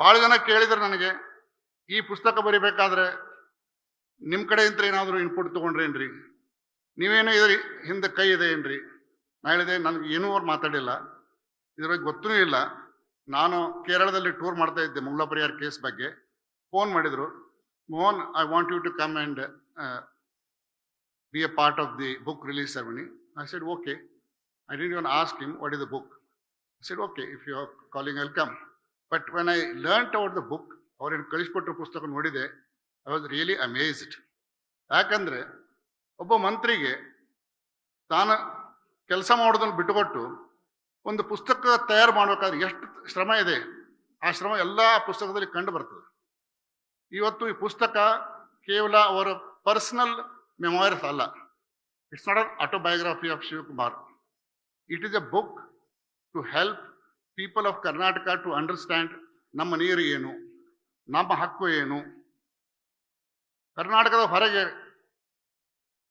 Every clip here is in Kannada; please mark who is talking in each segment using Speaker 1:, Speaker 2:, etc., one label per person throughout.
Speaker 1: ಭಾಳ ಜನ ಕೇಳಿದ್ರು ನನಗೆ, ಈ ಪುಸ್ತಕ ಬರಿಬೇಕಾದ್ರೆ ನಿಮ್ಮ ಕಡೆಯಿಂದ ಏನಾದರೂ ಇನ್ಪುಟ್ ತೊಗೊಂಡ್ರೇನ್ರಿ ನೀವೇನೋ ಇದ್ರಿ ಹಿಂದೆ ಕೈ ಇದೆ ಏನ್ರಿ? ನಾ ಹೇಳಿದೆ, ನನಗೆ ಏನೂ ಅವ್ರು ಮಾತಾಡಿಲ್ಲ. ಇದ್ರ ಬಗ್ಗೆ ಗೊತ್ತೂ ಇಲ್ಲ. ನಾನು ಕೇರಳದಲ್ಲಿ ಟೂರ್ ಮಾಡ್ತಾ ಇದ್ದೆ ಮುಳ್ಳ ಪರಿಹಾರ ಕೇಸ್ ಬಗ್ಗೆ. ಫೋನ್ ಮಾಡಿದರು. Mohan I want you to come and be a part of the book release ceremony I said okay I didn't even ask him what is the book I said okay if you are calling welcome. But when I learnt about the book ಅವ್ರೇನು ಕಳಿಸ್ಕೊಟ್ಟ ಪುಸ್ತಕ ನೋಡಿದೆ ಐ ವಾಸ್ ರಿಯಲಿ ಅಮೇಸ್ಡ್ ಯಾಕಂದರೆ ಒಬ್ಬ ಮಂತ್ರಿಗೆ ತಾನು ಕೆಲಸ ಮಾಡೋದನ್ನು ಬಿಟ್ಟುಕೊಟ್ಟು ಒಂದು ಪುಸ್ತಕ ತಯಾರು ಮಾಡಬೇಕಾದ್ರೆ ಎಷ್ಟು ಶ್ರಮ ಇದೆ, ಆ ಶ್ರಮ ಎಲ್ಲ ಪುಸ್ತಕದಲ್ಲಿ ಕಂಡು ಬರ್ತದೆ. ಇವತ್ತು ಈ ಪುಸ್ತಕ ಕೇವಲ ಅವರ ಪರ್ಸನಲ್ ಮೆಮೊರೀಸ್ ಅಲ್ಲ, it's not an autobiography of Shivakumar. It is a book to help people of Karnataka to understand ನಮ್ಮ ನೀರು ಏನು, ನಮ್ಮ ಹಕ್ಕು ಏನು. ಕರ್ನಾಟಕದ ಹೊರಗೆ,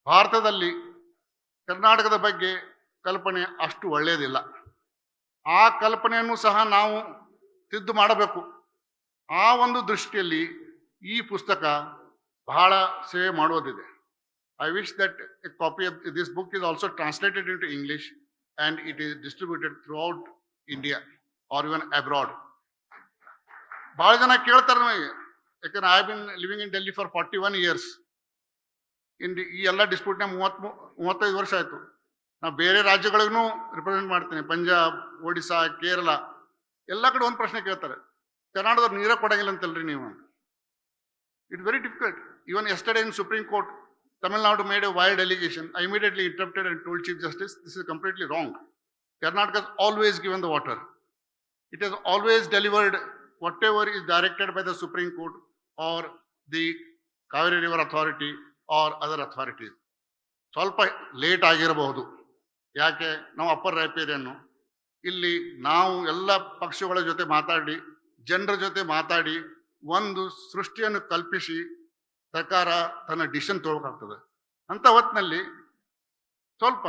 Speaker 1: ಭಾರತದಲ್ಲಿ ಕರ್ನಾಟಕದ ಬಗ್ಗೆ ಕಲ್ಪನೆ ಅಷ್ಟು ಒಳ್ಳೆಯದಿಲ್ಲ ಆ ಕಲ್ಪನೆಯನ್ನು ಸಹ ನಾವು ತಿದ್ದು ಮಾಡಬೇಕು. ಆ ಒಂದು ದೃಷ್ಟಿಯಲ್ಲಿ ಈ ಪುಸ್ತಕ ಬಹಳ ಸೇವೆ ಮಾಡುವುದಿದೆ. I wish that a copy of this book is also translated in to English it is distributed distributed throughout India or even abroad ಭಾಳ ಜನ ಕೇಳ್ತಾರೆ ನಮಗೆ. ಯಾಕಂದ್ರೆ I been living in Delhi for forty one years in ಈ ಎಲ್ಲ ಡಿಸ್ಪ್ಯೂಟ್ನ ಮೂವತ್ತ್ ಮೂವತ್ತೈದು ವರ್ಷ ಆಯಿತು. ನಾ ಬೇರೆ ರಾಜ್ಯಗಳಿಗೂ ರಿಪ್ರೆಸೆಂಟ್ ಮಾಡ್ತೇನೆ. ಪಂಜಾಬ್, ಒಡಿಶಾ, ಕೇರಳ, ಎಲ್ಲ ಕಡೆ ಒಂದು ಪ್ರಶ್ನೆ ಕೇಳ್ತಾರೆ. ಕರ್ನಾಟಕದವ್ರು ನೀರೇ ಕೊಡಂಗಿಲ್ಲ ಅಂತಲ್ರಿ ನೀವು. It very difficult even yesterday in supreme court Tamil made a a delegation I immediately immediately and and chief justice this is completely wrong. Karnataka has always given the water. It has always delivered whatever is directed by the Supreme Court or the Kaveri River Authority or other authorities. ಸ್ವಲ್ಪ ಲೇಟ್ ಆಗಿರಬಹುದು ಯಾಕೆ ನಾವು ಅಪ್ಪರ್ ರೈಪೇರಿಯನ್ನು ಇಲ್ಲಿ ನಾವು ಎಲ್ಲ ಪಕ್ಷಗಳ ಜೊತೆ ಮಾತಾಡಿ ಜನರ ಜೊತೆ ಮಾತಾಡಿ ಒಂದು ಸೃಷ್ಟಿಯನ್ನು ಕಲ್ಪಿಸಿ ಸರ್ಕಾರ ತನ್ನ ಡಿಸಿಷನ್ ತಗೋಬೇಕಾಗ್ತದೆ ಅಂತ ಹೊತ್ತಿನಲ್ಲಿ ಸ್ವಲ್ಪ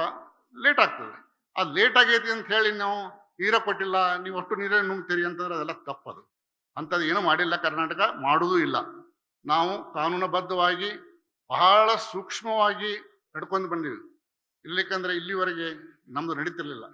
Speaker 1: ಲೇಟ್ ಆಗ್ತದೆ ಅದು ಲೇಟ್ ಆಗೈತಿ ಅಂತ ಹೇಳಿ ನಾವು ನೀರ ಕೊಟ್ಟಿಲ್ಲ, ನೀವು ಅಷ್ಟು ನೀರೇ ನುಂಗ್ತೀರಿ ಅಂತಂದ್ರೆ ಅದೆಲ್ಲ ತಪ್ಪದು. ಅಂಥದ್ದು ಏನೂ ಮಾಡಿಲ್ಲ ಕರ್ನಾಟಕ ಮಾಡುವುದೂ ಇಲ್ಲ. ನಾವು ಕಾನೂನುಬದ್ಧವಾಗಿ ಬಹಳ ಸೂಕ್ಷ್ಮವಾಗಿ ನಡ್ಕೊಂಡು ಬಂದೀವಿ. ಇರ್ಲಿಕ್ಕಂದ್ರೆ ಇಲ್ಲಿವರೆಗೆ ನಮ್ದು ನಡೀತಿರ್ಲಿಲ್ಲ.